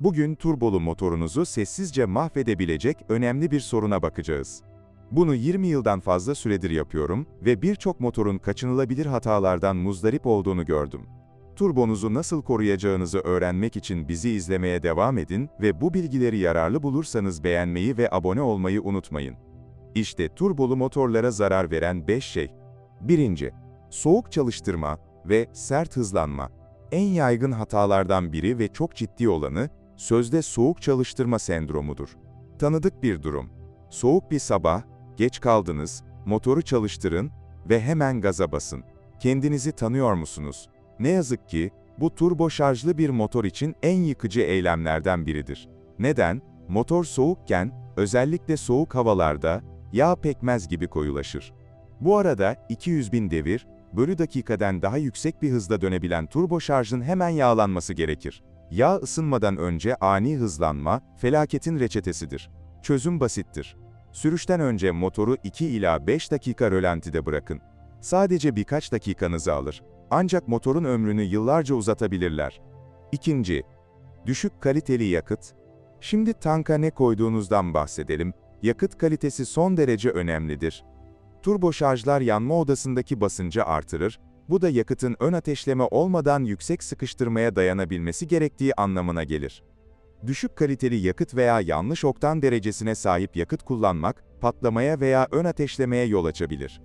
Bugün turbolu motorunuzu sessizce mahvedebilecek önemli bir soruna bakacağız. Bunu 20 yıldan fazla süredir yapıyorum ve birçok motorun kaçınılabilir hatalardan muzdarip olduğunu gördüm. Turbonuzu nasıl koruyacağınızı öğrenmek için bizi izlemeye devam edin ve bu bilgileri yararlı bulursanız beğenmeyi ve abone olmayı unutmayın. İşte turbolu motorlara zarar veren 5 şey. 1. Soğuk çalıştırma ve sert hızlanma. En yaygın hatalardan biri ve çok ciddi olanı, sözde soğuk çalıştırma sendromudur. Tanıdık bir durum. Soğuk bir sabah, geç kaldınız, motoru çalıştırın ve hemen gaza basın. Kendinizi tanıyor musunuz? Ne yazık ki, bu turbo şarjlı bir motor için en yıkıcı eylemlerden biridir. Neden? Motor soğukken, özellikle soğuk havalarda, yağ pekmez gibi koyulaşır. Bu arada 200 bin devir, bölü dakikadan daha yüksek bir hızda dönebilen turbo şarjın hemen yağlanması gerekir. Yağ ısınmadan önce ani hızlanma, felaketin reçetesidir. Çözüm basittir. Sürüşten önce motoru 2 ila 5 dakika rölantide bırakın. Sadece birkaç dakikanızı alır. Ancak motorun ömrünü yıllarca uzatabilirler. İkinci, düşük kaliteli yakıt. Şimdi tanka ne koyduğunuzdan bahsedelim. Yakıt kalitesi son derece önemlidir. Turbo şarjlar yanma odasındaki basıncı artırır, bu da yakıtın ön ateşleme olmadan yüksek sıkıştırmaya dayanabilmesi gerektiği anlamına gelir. Düşük kaliteli yakıt veya yanlış oktan derecesine sahip yakıt kullanmak, patlamaya veya ön ateşlemeye yol açabilir.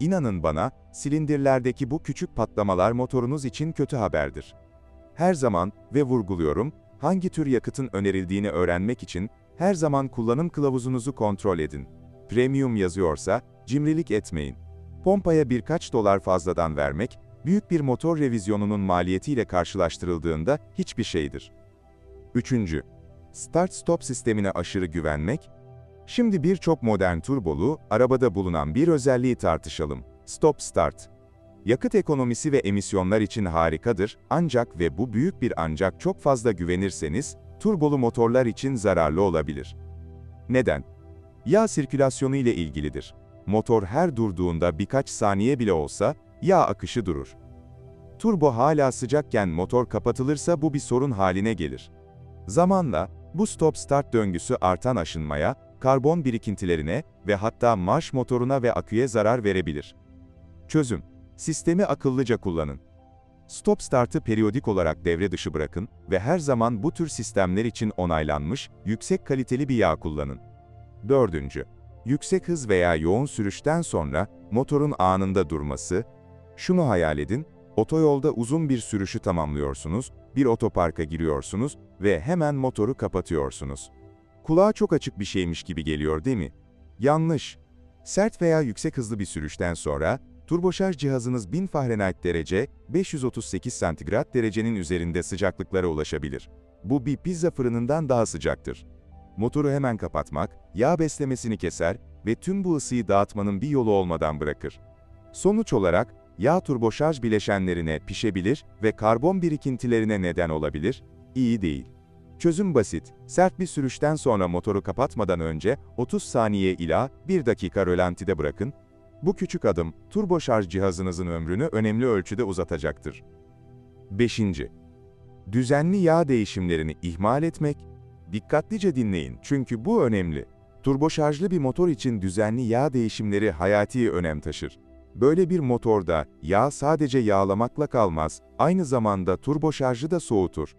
İnanın bana, silindirlerdeki bu küçük patlamalar motorunuz için kötü haberdir. Her zaman, ve vurguluyorum, hangi tür yakıtın önerildiğini öğrenmek için, her zaman kullanım kılavuzunuzu kontrol edin. Premium yazıyorsa, cimrilik etmeyin. Pompaya birkaç dolar fazladan vermek, büyük bir motor revizyonunun maliyetiyle karşılaştırıldığında hiçbir şeydir. Üçüncü, Start-stop sistemine aşırı güvenmek. Şimdi birçok modern turbolu, arabada bulunan bir özelliği tartışalım. Stop-start. Yakıt ekonomisi ve emisyonlar için harikadır, ancak ve bu büyük bir ancak çok fazla güvenirseniz, turbolu motorlar için zararlı olabilir. Neden? Yağ sirkülasyonu ile ilgilidir. Motor her durduğunda birkaç saniye bile olsa, yağ akışı durur. Turbo hala sıcakken motor kapatılırsa bu bir sorun haline gelir. Zamanla, bu stop-start döngüsü artan aşınmaya, karbon birikintilerine ve hatta marş motoruna ve aküye zarar verebilir. Çözüm, sistemi akıllıca kullanın. Stop-start'ı periyodik olarak devre dışı bırakın ve her zaman bu tür sistemler için onaylanmış, yüksek kaliteli bir yağ kullanın. Dördüncü, yüksek hız veya yoğun sürüşten sonra motorun anında durması. Şunu hayal edin, otoyolda uzun bir sürüşü tamamlıyorsunuz, bir otoparka giriyorsunuz ve hemen motoru kapatıyorsunuz. Kulağa çok açık bir şeymiş gibi geliyor değil mi? Yanlış. Sert veya yüksek hızlı bir sürüşten sonra, turboşarj cihazınız 1000 Fahrenheit derece, 538 santigrat derecenin üzerinde sıcaklıklara ulaşabilir. Bu bir pizza fırınından daha sıcaktır. Motoru hemen kapatmak, yağ beslemesini keser ve tüm bu ısıyı dağıtmanın bir yolu olmadan bırakır. Sonuç olarak, yağ turboşarj bileşenlerine pişebilir ve karbon birikintilerine neden olabilir, iyi değil. Çözüm basit, sert bir sürüşten sonra motoru kapatmadan önce 30 saniye ila 1 dakika rölantide bırakın. Bu küçük adım, turboşarj cihazınızın ömrünü önemli ölçüde uzatacaktır. 5. Düzenli yağ değişimlerini ihmal etmek, Dikkatlice dinleyin çünkü bu önemli. Turboşarjlı bir motor için düzenli yağ değişimleri hayati önem taşır. Böyle bir motorda yağ sadece yağlamakla kalmaz, aynı zamanda turboşarjı da soğutur.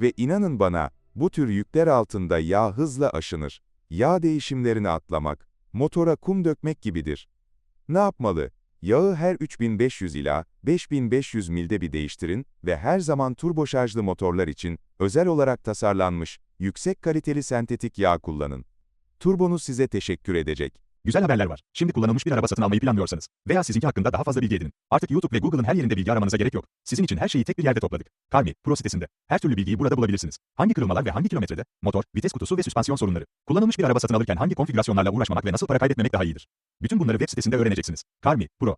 Ve inanın bana, bu tür yükler altında yağ hızla aşınır. Yağ değişimlerini atlamak, motora kum dökmek gibidir. Ne yapmalı? Yağı her 3500 ila 5500 milde bir değiştirin ve her zaman turboşarjlı motorlar için özel olarak tasarlanmış, yüksek kaliteli sentetik yağ kullanın. Turbonuz size teşekkür edecek. Güzel haberler var. Şimdi kullanılmış bir araba satın almayı planlıyorsanız veya sizinki hakkında daha fazla bilgi edinin. Artık YouTube ve Google'ın her yerinde bilgi aramanıza gerek yok. Sizin için her şeyi tek bir yerde topladık. Carmi Pro sitesinde. Her türlü bilgiyi burada bulabilirsiniz. Hangi kırılmalar ve hangi kilometrede, motor, vites kutusu ve süspansiyon sorunları. Kullanılmış bir araba satın alırken hangi konfigürasyonlarla uğraşmamak ve nasıl para kaybetmemek daha iyidir. Bütün bunları web sitesinde öğreneceksiniz. Carmi Pro